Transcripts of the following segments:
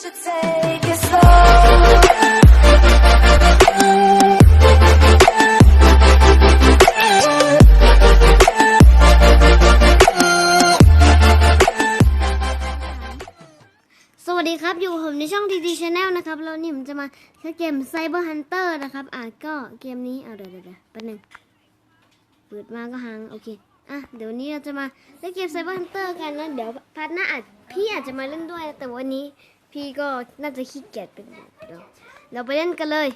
สวัสดีครับ อยู่ผมในช่อง TT Channel นะครับ แล้วนี่ผมจะมาเล่นเกม Cyber Hunter นะครับ อะก็เกมนี้เอาเดี๋ยวเดี๋ยวเดี๋ยวแป๊บนึงเปิดมาก็หางโอเค อะ เดี๋ยวนี้เราจะมาเล่นเกม Cyber Hunter กันนะเดี๋ยวพาร์ทหน้าอาจพี่อาจจะมาเล่นด้วย แต่วันนี้ พี่ก็น่าจะขี้เกียจเป็นเดี๋ยวเราไปเล่นกันเลย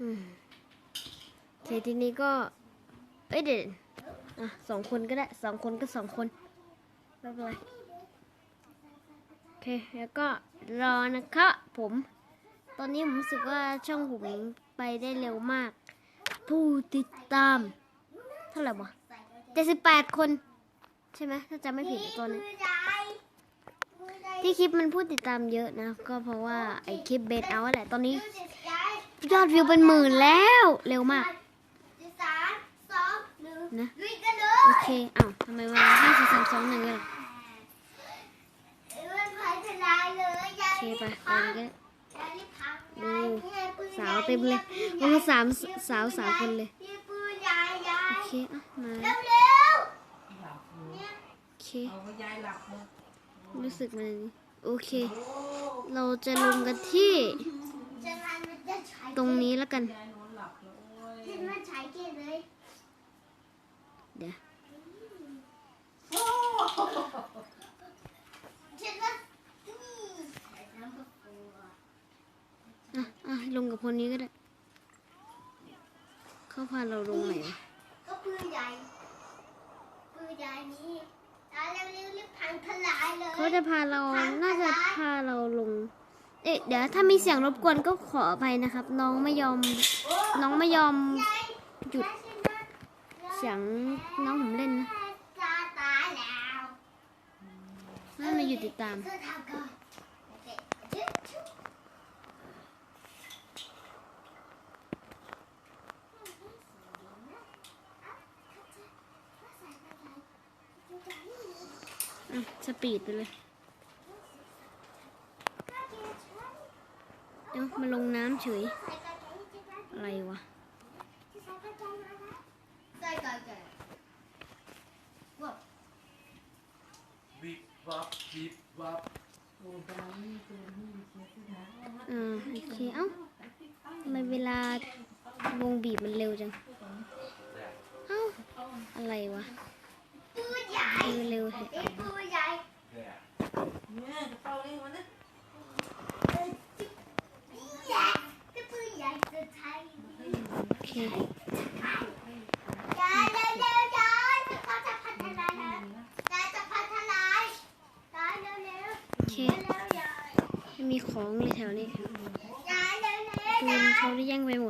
อืมโอเคทีนี้ก็ เอ้ยเดี๋ยวอะสองคนก็ได้สองคนก็สองคนไม่เป็นไรโอเคแล้วก็รอนะครับผม ตอนนี้ผมรู้สึกว่าช่องผมไปได้เร็วมาก ผู้ติดตาม เท่าไหร่วะเจ็ดสิบแปดคน ใช่ไหมถ้าจำไม่ผิดตอนนี้ ที่คลิปมันผู้ติดตามเยอะนะ ก็เพราะว่าไอคลิปเบสเอาท์แหละตอนนี้ ยอดวิวเป็นหมื่นแล้ว เร็วมากสามสองหนึ่งนะลุยกันเลโอยเคอ้าวทำไมมาห้าสี่สามสองหนึ่งเลยมันพัฒนาเลยยาโอเคยไปไปพังกันก็ยายพังดูยายเนี่ยปืนสาวเต็มเลยวันละสามสาวสาวคนเลยนี่ปืนยายยาโอยเคอะมาเร็วเร็วเนี่ยโอเคเอาไว้ยายหลับเนอะรู้สึกมัน โอเค เราจะลงกันที่จะมันมันจะใช้ตรงนี้แล้วกันยายนอนหลับแล้วโอ้ยจะมันใช้เกณฑ์เลยเดี๋ยวฉันว่านี่น้ำกระปุกอะอะลงกับคนนี้ก็ได้ เขาพาเราลงไหนวะก็ปืนใหญ่ปืนใหญ่นี้ตาย เร็วเร็วรีบพังทลายเลยเขาจะพาเรา น่าจะพาเราลง เอ๊ะเดี๋ยวถ้ามีเสียงรบกวนก็ขออภัยนะครับ น้องไม่ยอม น้องไม่ยอมหยุด เสียงน้องผมเล่นนะจะตายแล้วไม่มาหยุดติดตาม เธอทำก่อนโอเคจุ๊บจุ๊บ อะ ส ปีดไปเลย เดี๋ยวมาลงน้ำเฉย อะไรวะใส่ก่อนก่อนว้าววิบวับวิบวับโอ้ดาวนี่ตัวนี่เสียสุดท้ายอ่าโอเค เอ้าทำไมเวลาวงบีบมันเร็วจัง เอ้า อะไรวะ เออเร็วแท้ไอ้ปืนใหญ่เนี่ยเนี่ยกระเป๋าเลยมันนะเออจิ๊บใหญ่ไอ้ปืนใหญ่จะใช้โอเคยายเร็วเร็วยายเขาจะพัฒนาแล้วยายจะพัฒนายายเร็วเร็วโอเคเร็วยายไม่มีของเลยแถวนี้ยายเร็วเร็วปืนเขาได้แย่งไปหมด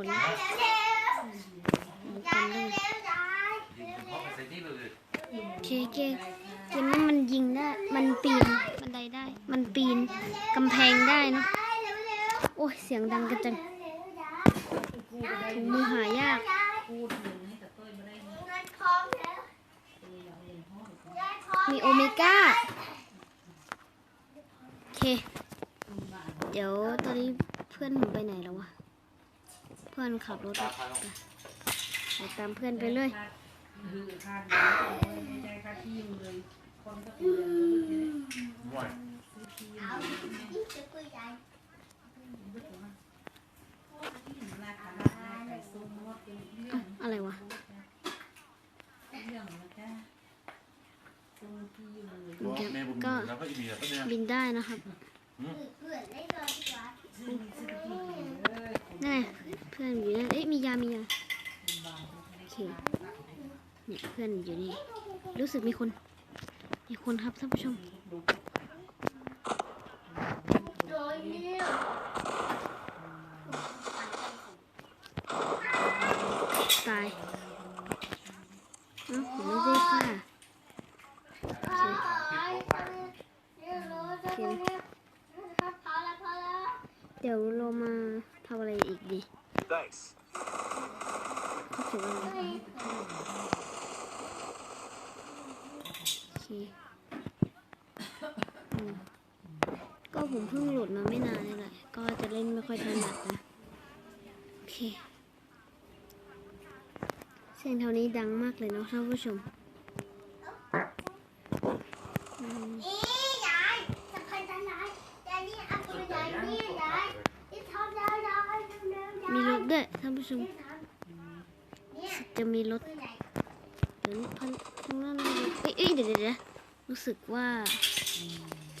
สียงดังกันจังเร็วเร็วยายถุงมือหายากยายพูดถึงให้แต่ต้อยมาได้เงินเงินพร้อมแล้วตัวอย่างเรียนพ่อหรือเปล่ายายพร้อมมีโอเมก้า โอเค เดี๋ยวตอนนี้เพื่อนผมไปไหนแล้ววะ เพื่อนขับรถไปไปตามเพื่อนไปเลยคือคาดหวังไม่ใจคาดที่ อะไรวะ ก็บินได้นะครับนี่เพื่อนอยู่นั่นเอ๊ะมียา มียาโอเคเนี่ยเพื่อนอยู่นี่ รู้สึกมีคน มีคนครับท่านผู้ชม โดยเนี่ย ตายเอ้าผมไม่ได้ฆ่า พอเดี๋ยวรู้จะคุยพอแล้วพอแล้ว เดี๋ยวเรามาทำอะไรอีกดี Thanks เขาเขียนว่าอะไรโอเคอืม ก็ผมเพิ่งโหลดมาไม่นานนี่แหละ ก็จะเล่นไม่ค่อยถนัดนะ โอเค เสียงเท่านี้ดังมากเลยเนาะท่านผู้ชมมีรถด้วยท่านผู้ชมจะมีรถเดี๋ยวพันข้างหน้ามีรถเอ้ยเอ้ยเดี๋ยวเดี๋ยวรู้สึกว่า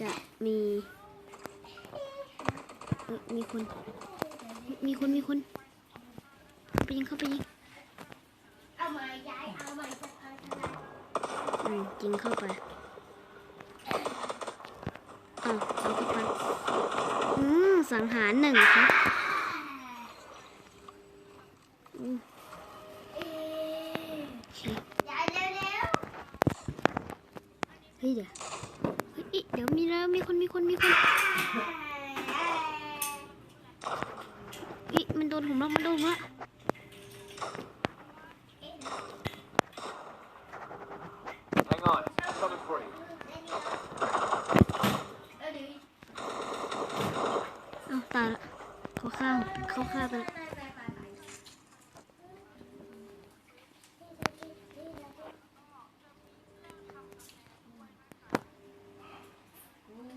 จะมีมีคน มีคนมีคนเข้าไปยิงเข้าไปยิง เอามายายเอามาจะพันจะยาย กินเข้าไปอ้าวเอาเข้าไปอืมสังหารหนึ่งครับอืม เอ๊ะ โอเค ยายเร็ว เฮ้ยเดี๋ยวเฮ้ยอิเดี๋ยวมีแล้วมีคนมีคนมีคน ๆ อิมันโดนผมแล้วมันโดนผมแล้ว Hang on, I'm coming for you. อ้าวตายละเขาฆ่าเขาฆ่าไปแล้ว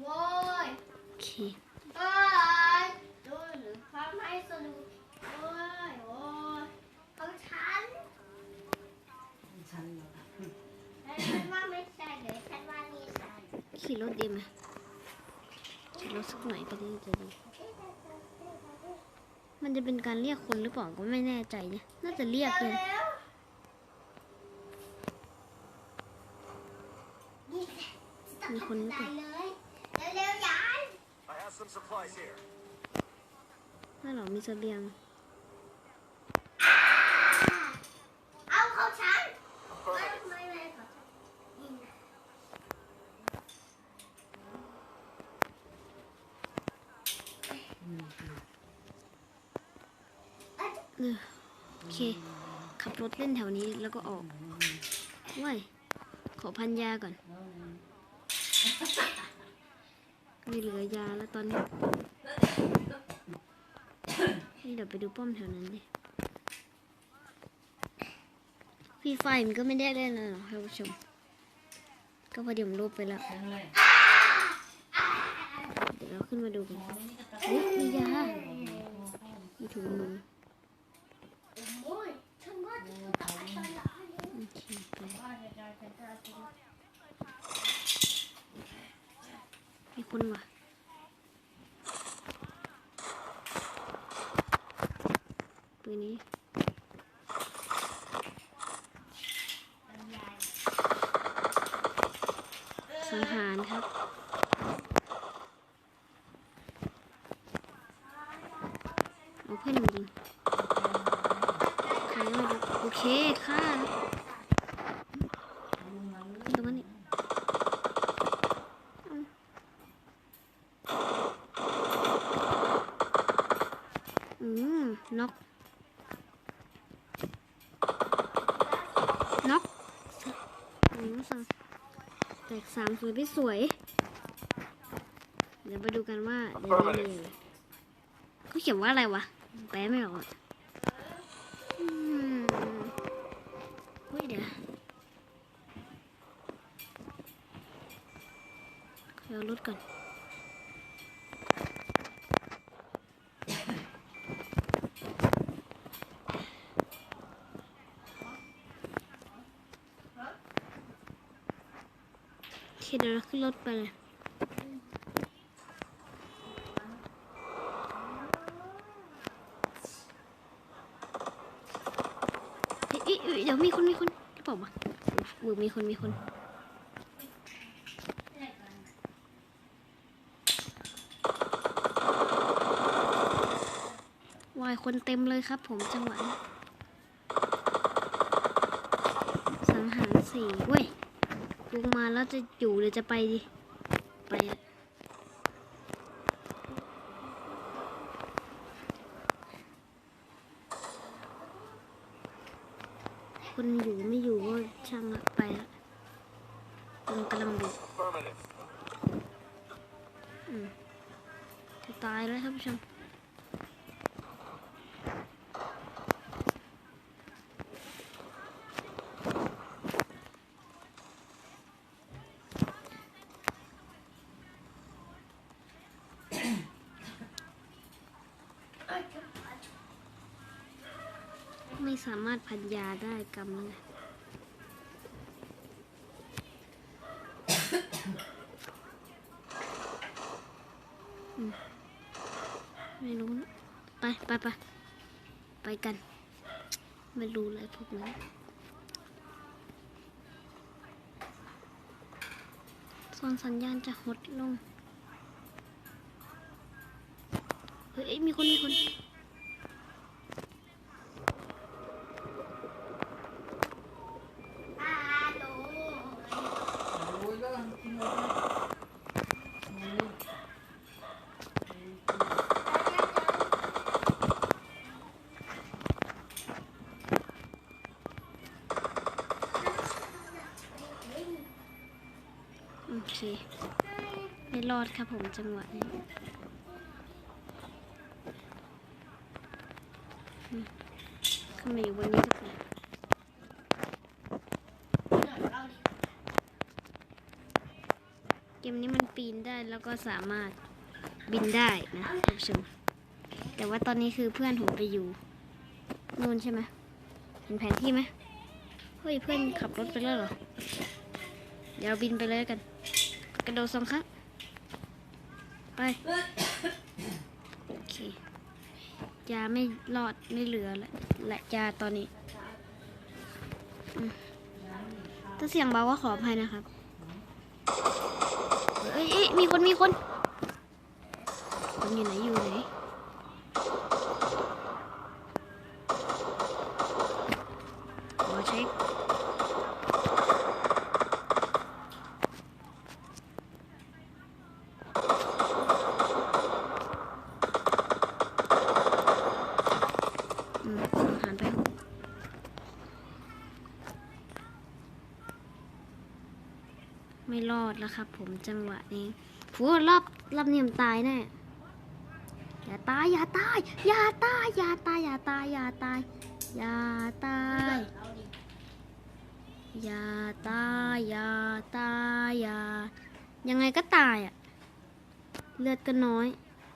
โว้ย โอเค เอ้ยดูหรือความให้สนุกโอ้ยโอ้ยของฉัน ฉันเหรอ ฉันว่าไม่ใช่เลยฉันว่านี่ใช่ ขี่รถดีไหมขี่รถสักหน่อยก็ดีจะดี มันจะเป็นการเรียกคนหรือเปล่าก็ไม่แน่ใจนะ น่าจะเรียกเลยเร็วนี่แหละมีคนหรือเปตาล่ายเลยเร็วๆยาย I have some supplies here. ถ้าเรามีเสบียง เอาของฉันไม่ Affirmative. ไม่ไม่ของฉันนี่นะเอ้ย เออ โอเค ขับรถเล่นแถวนี้แล้วก็ออกว้ยขอพันยาก่อน ไม่เหลือยาแล้วตอนนี้นี่เดี๋ยวไปดูป้อมแถวนั้นดิพี่ไฟมันก็ไม่ได้เล่นแล้วหรอกท่านผู้ชม ก็พอดีผมลบไปแล้ว เดี๋ยวเราขึ้นมาดูกันมียามีถุงมือ โอ้ยฉันว่าจะตัดอันตรายเลย โอเคไป มีคนว่ะปืนนี้สังหารครับ เอาเพื่อนมายิงใครไม่รู้โอเคฆ่าแล้วตรงนั้นนี่อืมน็อกน็อกอืมสั่งแตก สามสวยไม่สวย เดี๋ยวมาดูกันว่าเดี๋ยวนี้มีอะไรเขาเขียนว่าอะไรวะ แปลไม่ออกอะอืมเฮ้ยเดี๋ยวเดี๋ยวรถก่อน โอเคเดี๋ยวเรา ขึ้นรถไปเลยเอ้ยเดี๋ยวมีคนมีคนหรือเปล่าวะเอมีคนมีคนวายคนเต็มเลยครับผมจังหวะสังหารสี่เว้ย ลงมาแล้วจะอยู่หรือจะไปดีไปคนอยู่ไม่อยู่ก็ช่างละไปละมันกำลังบุก Affirmative. อืมตายแล้วท่านผู้ชม สามารถพันยาได้กำนี้นะอืมไม่รู้นะไปไปไปไปกัน ไม่รู้เลยพวกนั้นส่วนสัญญาณจะหดลง เฮ้ย มีคนมีคน อาโด โอ้ยก็กินหมดเลยโอ้ย โอเค ไม่ รอดครับผมจังหวะนี้ขึ้นมาอยู่บนนี้ก็ได้เกมนี้มันปีนได้แล้วก็สามารถบินได้นะท่านผู้ชมแต่ว่าตอนนี้คือเพื่อนผมไปอยู่นู่นใช่ไหมเห็นแผนที่ไหมเฮ้ยเพื่อนขับรถไปแล้วเหรอ เดี๋ยวบินไปเลยกัน กระโดดสองครั้ง ไปโอเคยาไม่รอดไม่เหลือและละยาตอนนี้ถ้าเสียงเบาก็ขออภัยนะครับเอ้ยเอ้ยมีคนมีคน คนอยู่ไหนอยู่ไหน ขอเช็ค หันไปไม่รอดแล้วครับ ผมจังหวะนี้ผัวรอบรอบนี้ผมตายแน่อย่าตายอย่าตายอย่าตายอย่าตายอย่าตายอย่าตายอย่าตายอย่าตายอย่าตายอย่ายังไงก็ตายอะ เลือดก็น้อย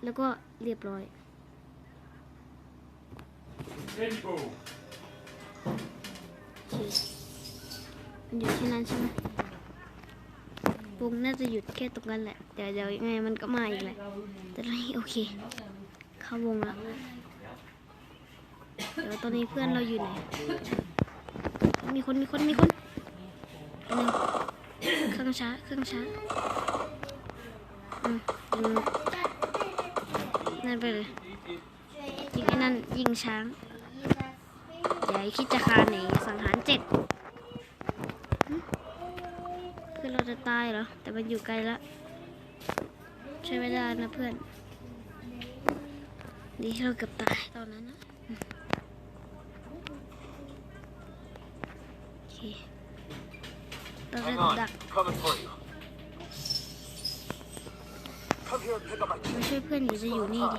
แล้วก็เรียบร้อย Info โอเคมันอยู่ที่นั้นใช่ไหมวงน่าจะหยุดแค่ตรงนั้นแหละ เดี๋ยวเดี๋ยวยังไงมันก็มาอีกแหละ แต่ตอนนี้โอเค เข้าวงแล้ว เดี๋ยวตอนนี้เพื่อนเราอยู่ไหน มีคนมีคนมีคนหนึ่งเครื่องช้าเครื่องช้าอืมนั่นไปเลยยิงไอ้นั่นยิงช้าง ใหญ่คิดจะคาหนีสังหารเจ็ดคือเราจะตายเหรอ แต่มันอยู่ไกลแล้วใช้ไม่ได้นะเพื่อน ดีที่เราเกือบตายตอนนั้นนะโอเคเราจะดักมาช่วยเพื่อนหรือจะอยู่นี่ดิ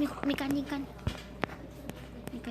มีมีการยิงกัน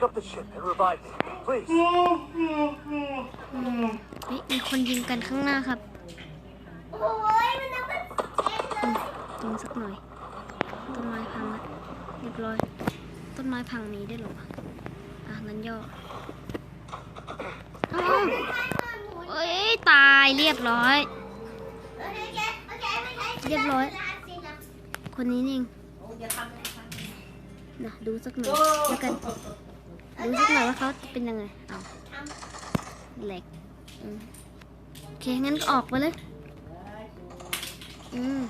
Pick up the ship and revive me, please. เฮ้ยมีคนยิงกันข้างหน้าครับโอ้ยมันนับเป็นเอ็นเลอืมยยิงสักหน่อย ต้นไม้พังละเรียบร้อย ต้นไม้พังนี้ได้เหรอวะอะงั้นย่ออ้าวเอ้ยตายเรียบร้อยเรียบร้อย คนนี้นี่งโอ้ยอย่าทำเลยทำนะดูสักหน่อยแล้วกัน ดูสักหน่อยว่าเขาเป็นยังไงเอาแหล็กโอเค งั้นก็ออกไปเลย อืม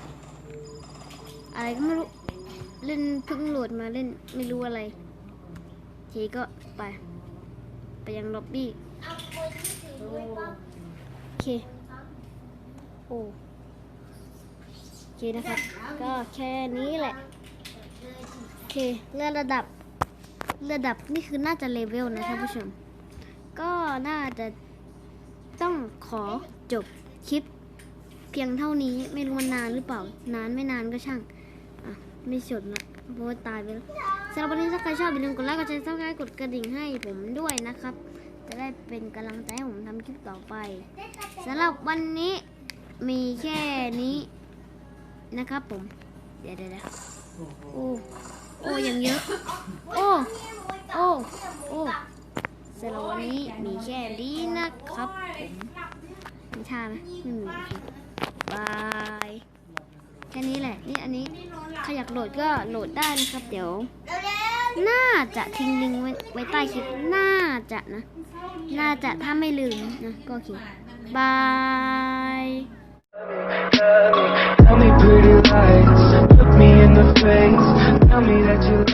อะไรก็ไม่รู้ เล่นเพิ่งโหลดมาเล่นไม่รู้อะไรโอเคก็ไป ไปยังล็อบบี้เอาคนที่ถือด้วยป่ะโอเค โอ้โอเคนะครับ ก็แค่นี้แหละ โอเคเลื่อนระดับ ระดับนี่คือน่าจะเลเวลนะท่านผู้ชม ก็น่าจะต้องขอจบคลิป เพียงเท่านี้ไม่รู้มันนานหรือเปล่า นานไม่นานก็ช่าง อะ ไม่สนละเพราะว่าตายไปแล้วสำหรับวันนี้ถ้าใครชอบอย่าลืมกดไลค์กดแชร์ซับสไครต์กดกระดิ่งให้ผมด้วยนะครับ จะได้เป็นกำลังใจให้ผมทำคลิปต่อไปสำหรับวันนี้มีแค่นี้นะครับผม เดี๋ยวเดี๋ยวเดี๋ยวโอ้ โอ้ยังเยอะ โอ้โอ้โอ้สำหรับวันนี้มีแค่นี้นะครับผมมีท่าไหมไม่มีบายแค่นี้แหละ นี่อันนี้ใครอยากโหลดก็โหลดได้นะครับเดี๋ยว น่าจะทิ้งลิงก์ไว้ไว้ใต้คลิป น่าจะนะ น่าจะถ้าไม่ลืมนะ ก็โอเคบาย Tell me pretty lies me that you